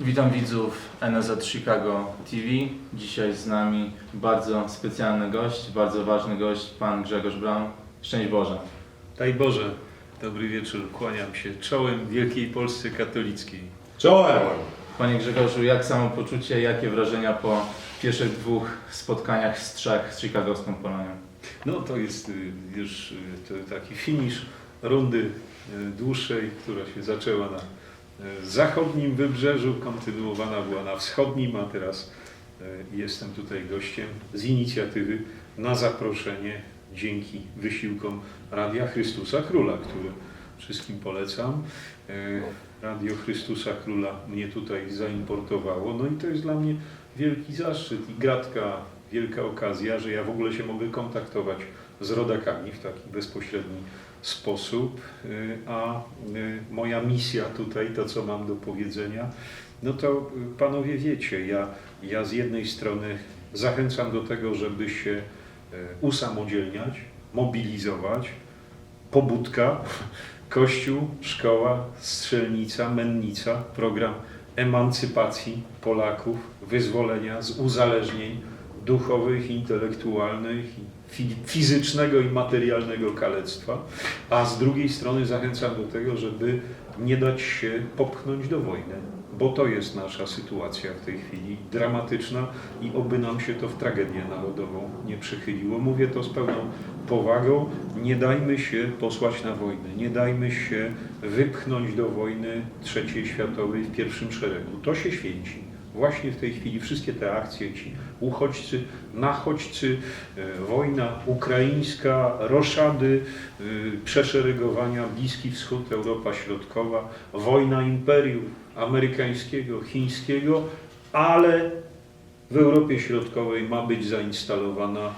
Witam widzów NZ Chicago TV. Dzisiaj z nami bardzo specjalny gość, bardzo ważny gość, pan Grzegorz Braun. Szczęść Boże. Daj Boże, dobry wieczór, kłaniam się czołem Wielkiej Polsce Katolickiej. Czołem! Panie Grzegorzu, jak samopoczucie, jakie wrażenia po pierwszych dwóch spotkaniach z trzech z chicagowską Polonią? No to jest y, już y, to taki finisz rundy y, dłuższej, która się zaczęła na zachodnim wybrzeżu, kontynuowana była na wschodnim, a teraz y, jestem tutaj gościem z inicjatywy na zaproszenie dzięki wysiłkom Radia Chrystusa Króla, które wszystkim polecam. Y, Radio Chrystusa Króla mnie tutaj zaimportowało, no i to jest dla mnie wielki zaszczyt i gratka, wielka okazja, że ja w ogóle się mogę kontaktować z rodakami w taki bezpośredni sposób, y, a y, moja misja tutaj, to co mam do powiedzenia, no to y, panowie wiecie, ja, ja z jednej strony zachęcam do tego, żeby się usamodzielniać, mobilizować, pobudka, kościół, szkoła, strzelnica, mennica, program emancypacji Polaków, wyzwolenia z uzależnień duchowych, intelektualnych, fizycznego i materialnego kalectwa, a z drugiej strony zachęcam do tego, żeby nie dać się popchnąć do wojny, bo to jest nasza sytuacja w tej chwili dramatyczna i oby nam się to w tragedię narodową nie przychyliło. Mówię to z pełną powagą. Nie dajmy się posłać na wojnę, nie dajmy się wypchnąć do wojny trzeciej światowej w pierwszym szeregu. To się święci. Właśnie w tej chwili wszystkie te akcje, ci uchodźcy, nachodźcy, e, wojna ukraińska, roszady, e, przeszeregowania, Bliski Wschód, Europa Środkowa, wojna imperiów amerykańskiego, chińskiego, ale w Europie Środkowej ma być zainstalowana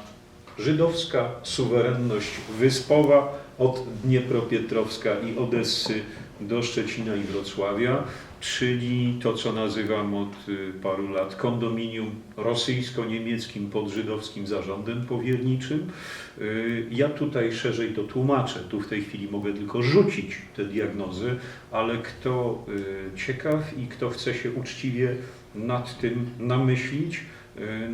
żydowska suwerenność wyspowa od Dniepropietrowska i Odessy do Szczecina i Wrocławia, czyli to, co nazywam od y, paru lat kondominium rosyjsko-niemieckim pod żydowskim zarządem powierniczym. Y, Ja tutaj szerzej to tłumaczę. Tu w tej chwili mogę tylko rzucić te diagnozy, ale kto y, ciekaw i kto chce się uczciwie nad tym namyślić,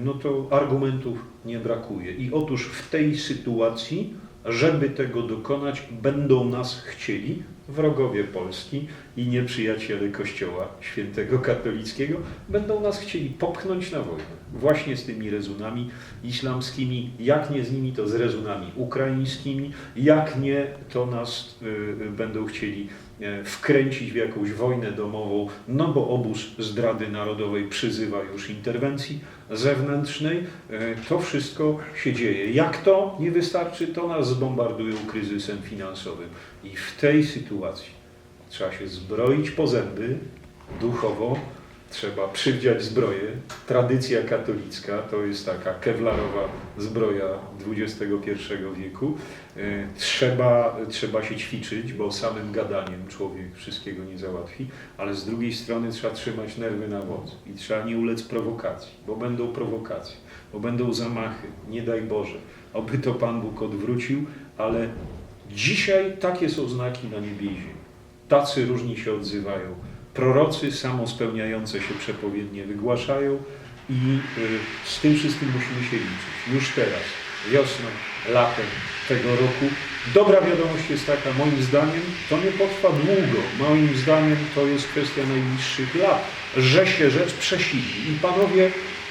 no to argumentów nie brakuje. I otóż w tej sytuacji, żeby tego dokonać, będą nas chcieli wrogowie Polski i nieprzyjaciele Kościoła Świętego Katolickiego, będą nas chcieli popchnąć na wojnę. Właśnie z tymi rezonami islamskimi, jak nie z nimi, to z rezonami ukraińskimi, jak nie, to nas y, y, będą chcieli wkręcić w jakąś wojnę domową, no bo obóz zdrady narodowej przyzywa już interwencji zewnętrznej. E, To wszystko się dzieje. Jak to nie wystarczy, to nas zbombardują kryzysem finansowym. I w tej sytuacji trzeba się zbroić po zęby duchowo, trzeba przywdziać zbroję. Tradycja katolicka to jest taka kewlarowa zbroja XXI wieku. E, Trzeba, trzeba się ćwiczyć, bo samym gadaniem człowiek wszystkiego nie załatwi, ale z drugiej strony trzeba trzymać nerwy na wodzy i trzeba nie ulec prowokacji, bo będą prowokacje, bo będą zamachy, nie daj Boże. Oby to Pan Bóg odwrócił, ale dzisiaj takie są znaki na niebie i ziemi. Tacy różni się odzywają. Prorocy samospełniające się przepowiednie wygłaszają i y, z tym wszystkim musimy się liczyć. Już teraz, wiosną, latem tego roku. Dobra wiadomość jest taka, moim zdaniem, to nie potrwa długo. Moim zdaniem to jest kwestia najbliższych lat, że się rzecz przesili. I panowie,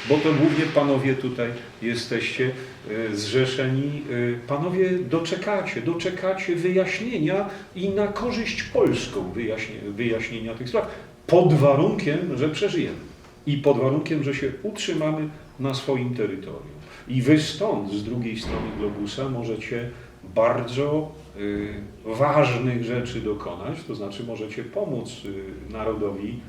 bo to głównie panowie tutaj jesteście y, zrzeszeni, y, panowie doczekacie, doczekacie wyjaśnienia i na korzyść polską wyjaśnie, wyjaśnienia tych spraw, pod warunkiem, że przeżyjemy. I pod warunkiem, że się utrzymamy na swoim terytorium. I wy stąd, z drugiej strony globusa, możecie bardzo y, ważnych rzeczy dokonać, to znaczy możecie pomóc y, narodowi,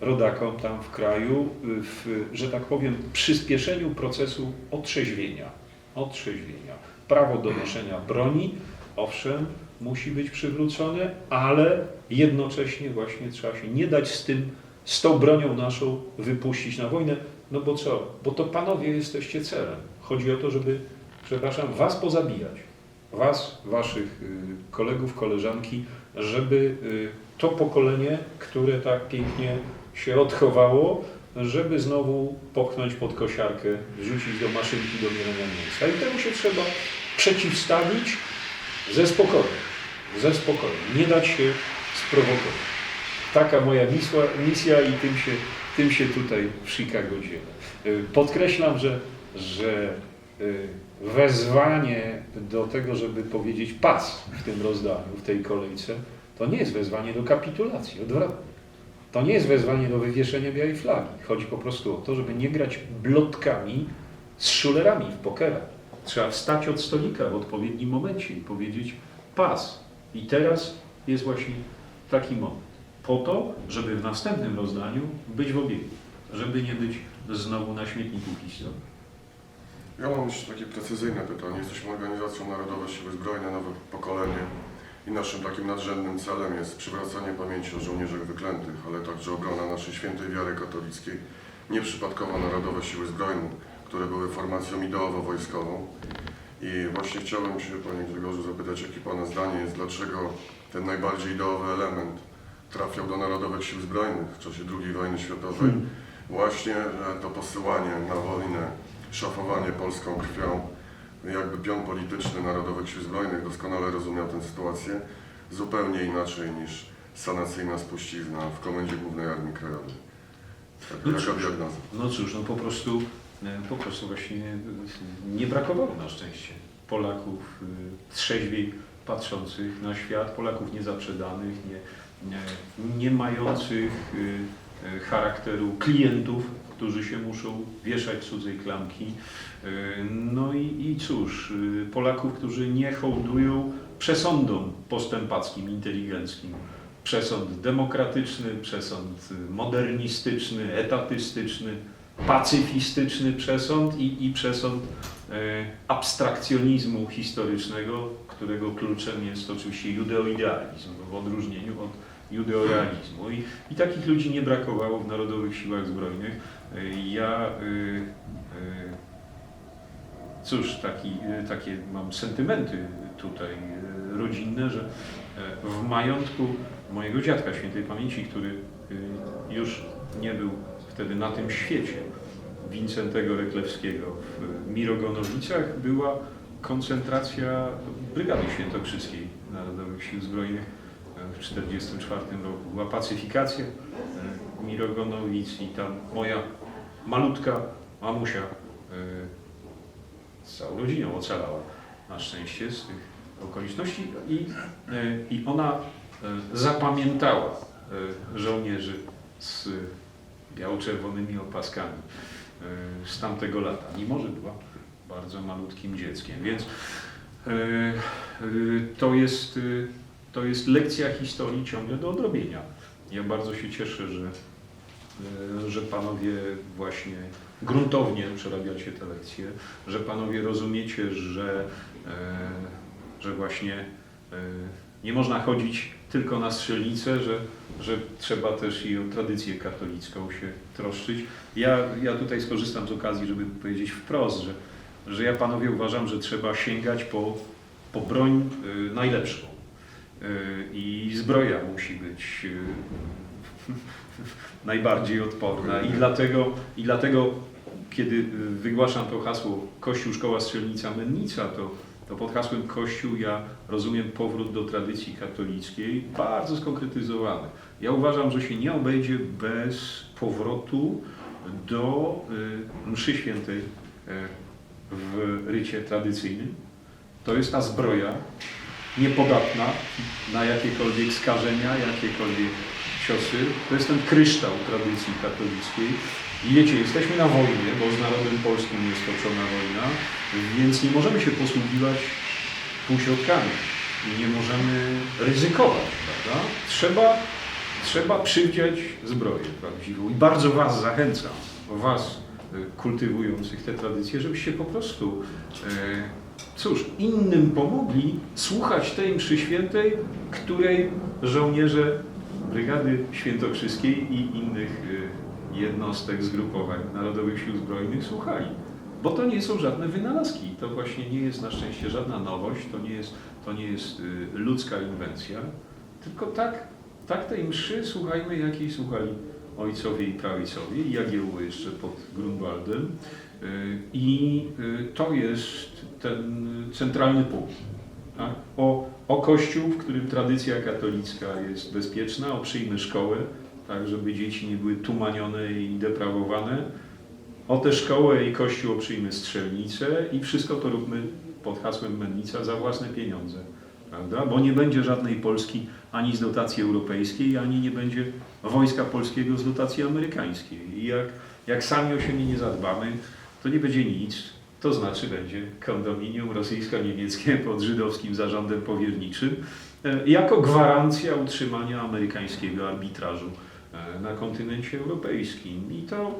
rodakom tam w kraju, y, w, że tak powiem, przyspieszeniu procesu otrzeźwienia. Otrzeźwienia. Prawo do noszenia broni, owszem, musi być przywrócone, ale jednocześnie właśnie trzeba się nie dać z tym, z tą bronią naszą wypuścić na wojnę, no bo co? Bo to panowie jesteście celem. Chodzi o to, żeby, przepraszam, was pozabijać. Was, waszych y, kolegów, koleżanki, żeby y, to pokolenie, które tak pięknie się odchowało, żeby znowu popchnąć pod kosiarkę, wrzucić do maszynki do mielenia mięsa. I temu się trzeba przeciwstawić ze spokojem. Ze spokojem. Nie dać się sprowokować. Taka moja misja, misja i tym się, tym się tutaj w Chicago dzielę. Y, Podkreślam, że, że y, wezwanie do tego, żeby powiedzieć pas w tym rozdaniu, w tej kolejce, to nie jest wezwanie do kapitulacji, odwrotnie. To nie jest wezwanie do wywieszenia białej flagi. Chodzi po prostu o to, żeby nie grać blotkami z szulerami w pokera. Trzeba wstać od stolika w odpowiednim momencie i powiedzieć pas. I teraz jest właśnie taki moment. Po to, żeby w następnym rozdaniu być w obiegu. Żeby nie być znowu na śmietniku historii. Ja mam jeszcze takie precyzyjne pytanie. Jesteśmy organizacją Narodowe Siły Zbrojne, nowe pokolenie i naszym takim nadrzędnym celem jest przywracanie pamięci o żołnierzach wyklętych, ale także obrona naszej świętej wiary katolickiej. Nieprzypadkowo Narodowe Siły Zbrojne, które były formacją ideowo-wojskową. I właśnie chciałem się, Panie Grzegorzu, zapytać, jakie Pana zdanie jest, dlaczego ten najbardziej ideowy element trafiał do Narodowych Sił Zbrojnych w czasie II wojny światowej. Właśnie że to posyłanie na wojnę, szafowanie polską krwią, jakby pion polityczny Narodowych Sił Zbrojnych doskonale rozumiał tę sytuację, zupełnie inaczej niż sanacyjna spuścizna w Komendzie Głównej Armii Krajowej. Tak, No Jaka cóż. diagnoza? No cóż, no po prostu, e, po prostu właśnie nie brakowało na szczęście Polaków e, trzeźwiej patrzących na świat, Polaków niezaprzedanych, nie, nie, nie mających e, charakteru klientów, którzy się muszą wieszać cudzej klamki. E, No i, i cóż, e, Polaków, którzy nie hołdują przesądom postępackim, inteligenckim. Przesąd demokratyczny, przesąd modernistyczny, etatystyczny, pacyfistyczny przesąd i, i przesąd e, abstrakcjonizmu historycznego, którego kluczem jest oczywiście judeoidealizm, w odróżnieniu od judeorealizmu. I, I takich ludzi nie brakowało w Narodowych Siłach Zbrojnych. E, Ja y, y, Cóż, taki, takie mam sentymenty tutaj rodzinne, że e, w majątku mojego dziadka świętej pamięci, który już nie był wtedy na tym świecie, Wincentego Reklewskiego w Mirogonowicach była koncentracja Brygady Świętokrzyskiej Narodowych Sił Zbrojnych e, w 1944 roku. Była pacyfikacja e, Mirogonowic i tam moja malutka mamusia e, z całą rodziną ocalała na szczęście z tych okoliczności i, e, i ona zapamiętała żołnierzy z biało-czerwonymi opaskami z tamtego lata, mimo że była bardzo malutkim dzieckiem. Więc to jest, to jest lekcja historii ciągle do odrobienia. Ja bardzo się cieszę, że, e, że panowie właśnie gruntownie przerabiacie te lekcje, że panowie rozumiecie, że, e, że właśnie e, nie można chodzić tylko na strzelnicę, że, że trzeba też i o tradycję katolicką się troszczyć. Ja, ja tutaj skorzystam z okazji, żeby powiedzieć wprost, że, że ja panowie uważam, że trzeba sięgać po, po broń najlepszą. Y, I zbroja musi być y, najbardziej odporna. I dlatego, I dlatego, kiedy y, wygłaszam to hasło Kościół, Szkoła Strzelnica, Mennica, to, to pod hasłem Kościół ja rozumiem powrót do tradycji katolickiej, bardzo skonkretyzowany. Ja uważam, że się nie obejdzie bez powrotu do mszy świętej w rycie tradycyjnym. To jest ta zbroja niepodatna na jakiekolwiek skażenia, jakiekolwiek ciosy. To jest ten kryształ tradycji katolickiej. I wiecie, jesteśmy na wojnie, bo z narodem polskim jest toczona wojna, więc nie możemy się posługiwać półśrodkami i nie możemy ryzykować, prawda? Trzeba, trzeba przywdziać zbroję prawdziwą. I bardzo Was zachęcam, Was y, kultywujących te tradycje, żebyście po prostu, y, cóż, innym pomogli słuchać tej mszy świętej, której żołnierze Brygady Świętokrzyskiej i innych y, jednostek, zgrupowań Narodowych Sił Zbrojnych słuchali. Bo to nie są żadne wynalazki, to właśnie nie jest na szczęście żadna nowość, to nie jest, to nie jest y, ludzka inwencja, tylko tak, tak tej mszy słuchajmy, jakiej słuchali ojcowie i prawicowie, Jagiełło jeszcze pod Grunwaldem. Y, I y, to jest ten centralny punkt. Tak? O, o Kościół, w którym tradycja katolicka jest bezpieczna, o przyjmy szkołę, tak żeby dzieci nie były tumanione i deprawowane, o tę szkołę i Kościół przyjmy strzelnicę i wszystko to róbmy pod hasłem Mennica za własne pieniądze. Prawda? Bo nie będzie żadnej Polski ani z dotacji europejskiej, ani nie będzie wojska polskiego z dotacji amerykańskiej. I jak, jak sami o siebie nie zadbamy, to nie będzie nic. To znaczy będzie kondominium rosyjsko-niemieckie pod żydowskim zarządem powierniczym e, jako gwarancja utrzymania amerykańskiego arbitrażu e, na kontynencie europejskim. I to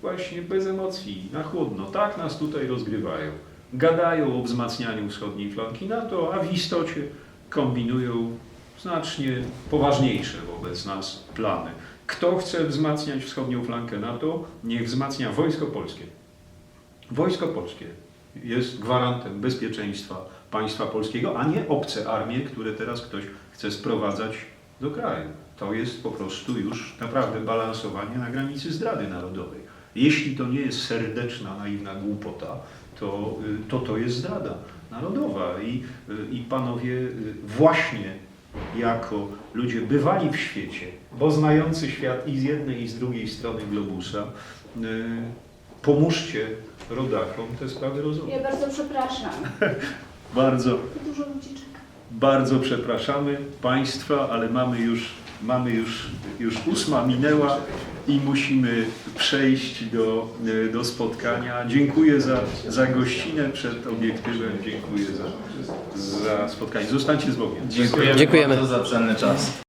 właśnie bez emocji, na chłodno. Tak nas tutaj rozgrywają. Gadają o wzmacnianiu wschodniej flanki NATO, a w istocie kombinują znacznie poważniejsze wobec nas plany. Kto chce wzmacniać wschodnią flankę NATO, niech wzmacnia Wojsko Polskie. Wojsko Polskie jest gwarantem bezpieczeństwa państwa polskiego, a nie obce armie, które teraz ktoś chce sprowadzać do kraju. To jest po prostu już naprawdę balansowanie na granicy zdrady narodowej. Jeśli to nie jest serdeczna, naiwna głupota, to y, to, to jest zdrada narodowa. I, y, I panowie y, właśnie jako ludzie bywali w świecie, bo znający świat i z jednej i z drugiej strony globusa, pomóżcie rodakom te sprawy rozumieć. Ja bardzo przepraszam. Bardzo, Dużo ludzi czeka. bardzo przepraszamy Państwa, ale mamy już, mamy już, już ósma minęła i musimy przejść do, e, do spotkania. Dziękuję za, za gościnę przed obiektywem, dziękuję za, za spotkanie. Zostańcie z Bogiem. Dziękujemy, Dziękujemy. bardzo za cenny czas.